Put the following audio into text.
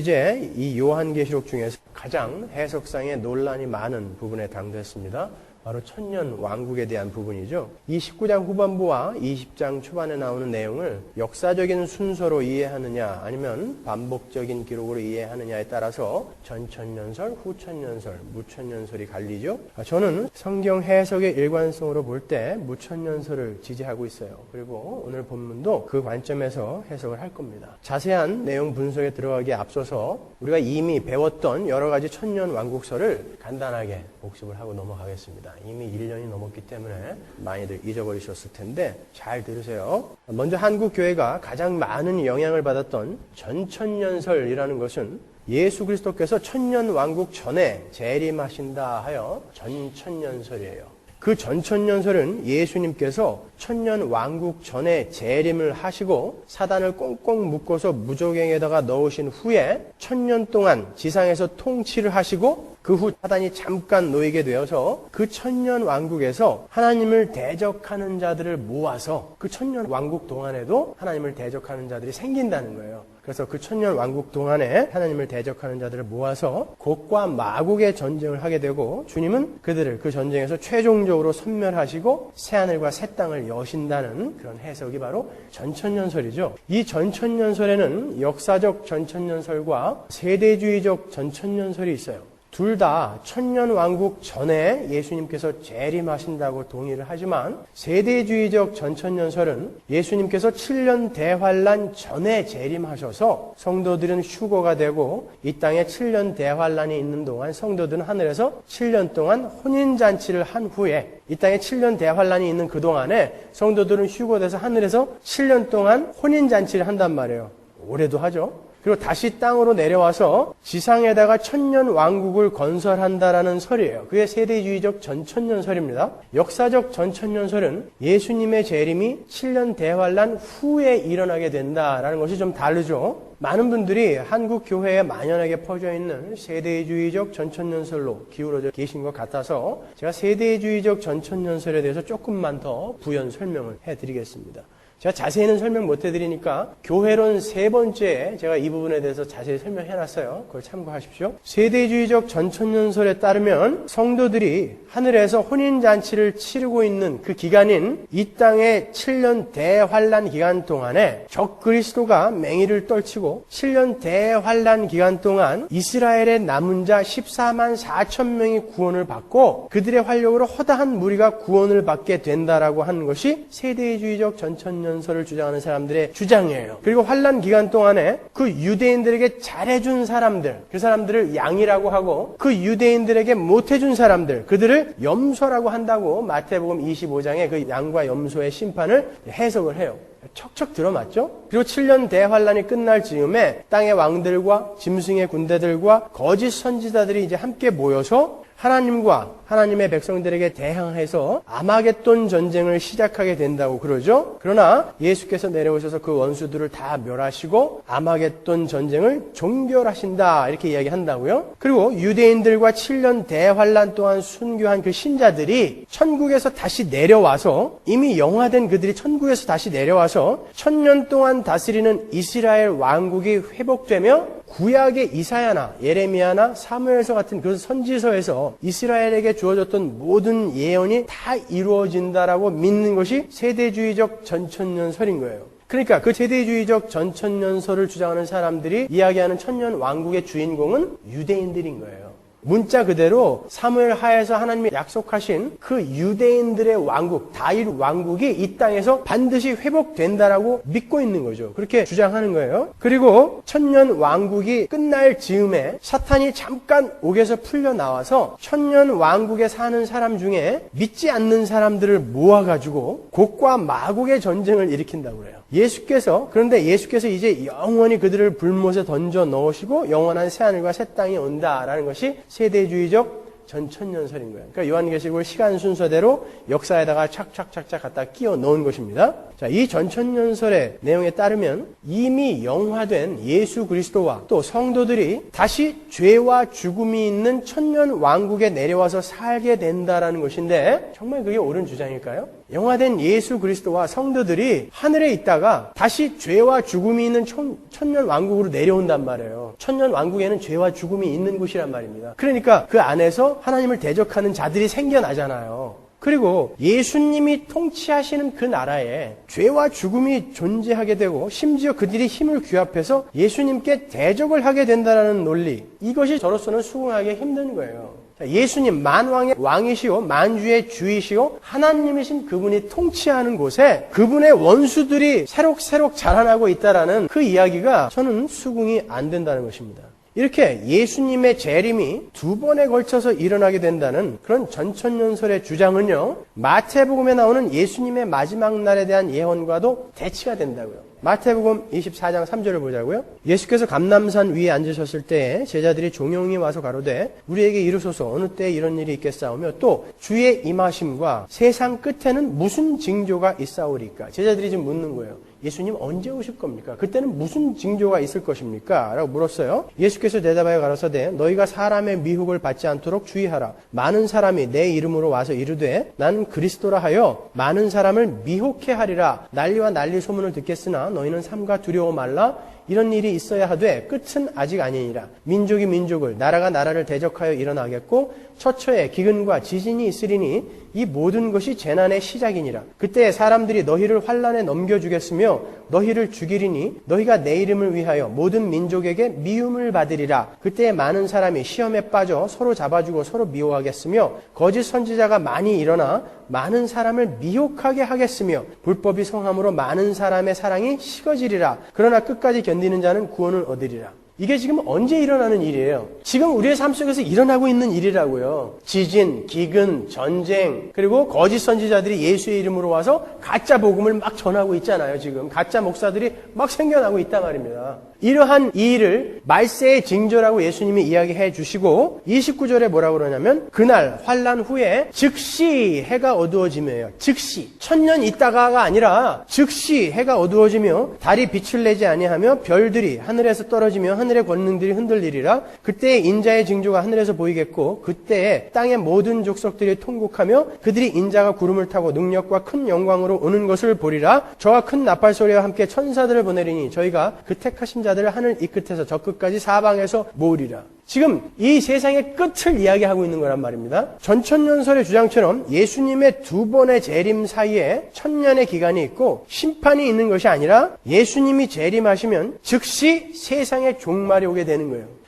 이제 이 요한계시록 중에서 가장 해석상에 논란이 많은 부분에 당도했습니다. 바로 천년 왕국에 대한 부분이죠. 이 19장 후반부와 20장 초반에 나오는 내용을 역사적인 순서로 이해하느냐 아니면 반복적인 기록으로 이해하느냐에 따라서 전천년설, 후천년설, 무천년설이 갈리죠. 아, 저는 성경 해석의 일관성으로 볼 때 무천년설을 지지하고 있어요. 그리고 오늘 본문도 그 관점에서 해석을 할 겁니다. 자세한 내용 분석에 들어가기에 앞서서 우리가 이미 배웠던 여러 가지 천년 왕국설을 간단하게 복습을 하고 넘어가겠습니다. 이미 1년이 넘었기 때문에 많이들 잊어버리셨을 텐데 잘 들으세요. 먼저 한국 교회가 가장 많은 영향을 받았던 전천년설이라는 것은 예수 그리스도께서 천년 왕국 전에 재림하신다 하여 전천년설이에요. 그 전천년설은 예수님께서 천년 왕국 전에 재림을 하시고 사단을 꽁꽁 묶어서 무조갱에다가 넣으신 후에 천년 동안 지상에서 통치를 하시고 그 후 사단이 잠깐 놓이게 되어서 그 천년 왕국에서 하나님을 대적하는 자들을 모아서 그 천년 왕국 동안에도 하나님을 대적하는 자들이 생긴다는 거예요. 그래서 그 천년 왕국 동안에 하나님을 대적하는 자들을 모아서 곡과 마곡의 전쟁을 하게 되고 주님은 그들을 그 전쟁에서 최종적으로 섬멸하시고 새하늘과 새 땅을 여신다는 그런 해석이 바로 전천년설이죠. 이 전천년설에는 역사적 전천년설과 세대주의적 전천년설이 있어요. 둘 다 천년 왕국 전에 예수님께서 재림하신다고 동의를 하지만 세대주의적 전천년설은 예수님께서 7년 대환란 전에 재림하셔서 성도들은 휴거가 되고 이 땅에 7년 대환란이 있는 동안 성도들은 하늘에서 7년 동안 혼인 잔치를 한 후에 이 땅에 7년 대환란이 있는 그 동안에 성도들은 휴거돼서 하늘에서 7년 동안 혼인 잔치를 한단 말이에요. 올해도 하죠. 그리고 다시 땅으로 내려와서 지상에다가 천년 왕국을 건설한다라는 설이에요. 그게 세대주의적 전천년설입니다. 역사적 전천년설은 예수님의 재림이 7년 대환란 후에 일어나게 된다라는 것이 좀 다르죠. 많은 분들이 한국 교회에 만연하게 퍼져 있는 세대주의적 전천년설로 기울어져 계신 것 같아서 제가 세대주의적 전천년설에 대해서 조금만 더 부연 설명을 해드리겠습니다. 제가 자세히는 설명 못 해드리니까 교회론 세 번째 제가 이 부분에 대해서 자세히 설명해 놨어요. 그걸 참고하십시오. 세대주의적 전천년설에 따르면 성도들이 하늘에서 혼인잔치를 치르고 있는 그 기간인 이 땅의 7년 대환란 기간 동안에 적 그리스도가 맹위를 떨치고 7년 대환란 기간 동안 이스라엘의 남은 자 14만 4천 명이 구원을 받고 그들의 활력으로 허다한 무리가 구원을 받게 된다라고 하는 것이 세대주의적 전천년 연설을 주장하는 사람들의 주장이에요. 그리고 환란 기간 동안에 그 유대인들에게 잘해준 사람들, 그 사람들을 양이라고 하고 그 유대인들에게 못해준 사람들, 그들을 염소라고 한다고 마태복음 25장의 그 양과 염소의 심판을 해석을 해요. 척척 들어맞죠? 그리고 7년 대환란이 끝날 즈음에 땅의 왕들과 짐승의 군대들과 거짓 선지자들이 이제 함께 모여서 하나님과 하나님의 백성들에게 대항해서 아마겟돈 전쟁을 시작하게 된다고 그러죠. 그러나 예수께서 내려오셔서 그 원수들을 다 멸하시고 아마겟돈 전쟁을 종결하신다 이렇게 이야기한다고요. 그리고 유대인들과 7년 대환란 동안 순교한 그 신자들이 천국에서 다시 내려와서 이미 영화된 그들이 천국에서 다시 내려와서 천년 동안 다스리는 이스라엘 왕국이 회복되며 구약의 이사야나 예레미야나 사무엘서 같은 그 선지서에서 이스라엘에게 주어졌던 모든 예언이 다 이루어진다라고 믿는 것이 세대주의적 전천년설인 거예요. 그러니까 그 세대주의적 전천년설을 주장하는 사람들이 이야기하는 천년 왕국의 주인공은 유대인들인 거예요. 문자 그대로 사무엘 하에서 하나님이 약속하신 그 유대인들의 왕국, 다윗 왕국이 이 땅에서 반드시 회복된다라고 믿고 있는 거죠. 그렇게 주장하는 거예요. 그리고 천년 왕국이 끝날 즈음에 사탄이 잠깐 옥에서 풀려 나와서 천년 왕국에 사는 사람 중에 믿지 않는 사람들을 모아가지고 곡과 마곡의 전쟁을 일으킨다고 그래요. 예수께서 그런데 예수께서 이제 영원히 그들을 불못에 던져 넣으시고 영원한 새 하늘과 새 땅이 온다라는 것이 세대주의적 전천년설인 거예요. 그러니까 요한계시록을 시간 순서대로 역사에다가 착착착착 갖다 끼워 넣은 것입니다. 자, 이 전천년설의 내용에 따르면 이미 영화된 예수 그리스도와 또 성도들이 다시 죄와 죽음이 있는 천년 왕국에 내려와서 살게 된다라는 것인데 정말 그게 옳은 주장일까요? 영화된 예수 그리스도와 성도들이 하늘에 있다가 다시 죄와 죽음이 있는 천, 천년 왕국으로 내려온단 말이에요. 천년 왕국에는 죄와 죽음이 있는 곳이란 말입니다. 그러니까 그 안에서 하나님을 대적하는 자들이 생겨나잖아요. 그리고 예수님이 통치하시는 그 나라에 죄와 죽음이 존재하게 되고 심지어 그들이 힘을 규합해서 예수님께 대적을 하게 된다는 논리 이것이 저로서는 수긍하기 힘든 거예요. 예수님 만왕의 왕이시오 만주의 주이시오 하나님이신 그분이 통치하는 곳에 그분의 원수들이 새록새록 자라나고 있다라는 그 이야기가 저는 수긍이 안 된다는 것입니다. 이렇게 예수님의 재림이 두 번에 걸쳐서 일어나게 된다는 그런 전천년설의 주장은요, 마태복음에 나오는 예수님의 마지막 날에 대한 예언과도 대치가 된다고요. 마태복음 24장 3절을 보자고요. 예수께서 감남산 위에 앉으셨을 때에 제자들이 종용이 와서 가로되 우리에게 이르소서 어느 때에 이런 일이 있겠사오며 또 주의 임하심과 세상 끝에는 무슨 징조가 있사오리까? 제자들이 지금 묻는 거예요. 예수님 언제 오실 겁니까? 그때는 무슨 징조가 있을 것입니까? 라고 물었어요. 예수께서 대답하여 가라사대 너희가 사람의 미혹을 받지 않도록 주의하라. 많은 사람이 내 이름으로 와서 이르되 나는 그리스도라 하여 많은 사람을 미혹해 하리라. 난리와 난리 소문을 듣겠으나 너희는 삼가 두려워 말라. 이런 일이 있어야 하되 끝은 아직 아니니라. 민족이 민족을 나라가 나라를 대적하여 일어나겠고 처처에 기근과 지진이 있으리니 이 모든 것이 재난의 시작이니라. 그때 사람들이 너희를 환란에 넘겨주겠으며 너희를 죽이리니 너희가 내 이름을 위하여 모든 민족에게 미움을 받으리라. 그때 많은 사람이 시험에 빠져 서로 잡아주고 서로 미워하겠으며 거짓 선지자가 많이 일어나 많은 사람을 미혹하게 하겠으며 불법이 성함으로 많은 사람의 사랑이 식어지리라. 그러나 끝까지 견디는 자는 구원을 얻으리라. 이게 지금 언제 일어나는 일이에요? 지금 우리의 삶 속에서 일어나고 있는 일이라고요. 지진, 기근, 전쟁, 그리고 거짓 선지자들이 예수의 이름으로 와서 가짜 복음을 막 전하고 있잖아요, 지금. 가짜 목사들이 막 생겨나고 있단 말입니다. 이러한 이 일을 말세의 징조라고 예수님이 이야기해 주시고 29절에 뭐라고 그러냐면 그날 환란 후에 즉시 해가 어두워지며요. 즉시 천년 있다가가 아니라 즉시 해가 어두워지며 달이 빛을 내지 아니하며 별들이 하늘에서 떨어지며 하늘의 권능들이 흔들리리라. 그때 인자의 징조가 하늘에서 보이겠고 그때 땅의 모든 족속들이 통곡하며 그들이 인자가 구름을 타고 능력과 큰 영광으로 오는 것을 보리라. 저와 큰 나팔 소리와 함께 천사들을 보내리니 저희가 그 택하신 자 자들을 하늘 이 끝에서 저 끝까지 사방에서 모으리라. 지금 이 세상의 끝을 이야기하고 있는 거란 말입니다. 전천년설의 주장처럼 예수님의 두 번의 재림 사이에 천년의 기간이 있고 심판이 있는 것이 아니라 예수님이 재림하시면 즉시 세상의 종말이 오게 되는 거예요.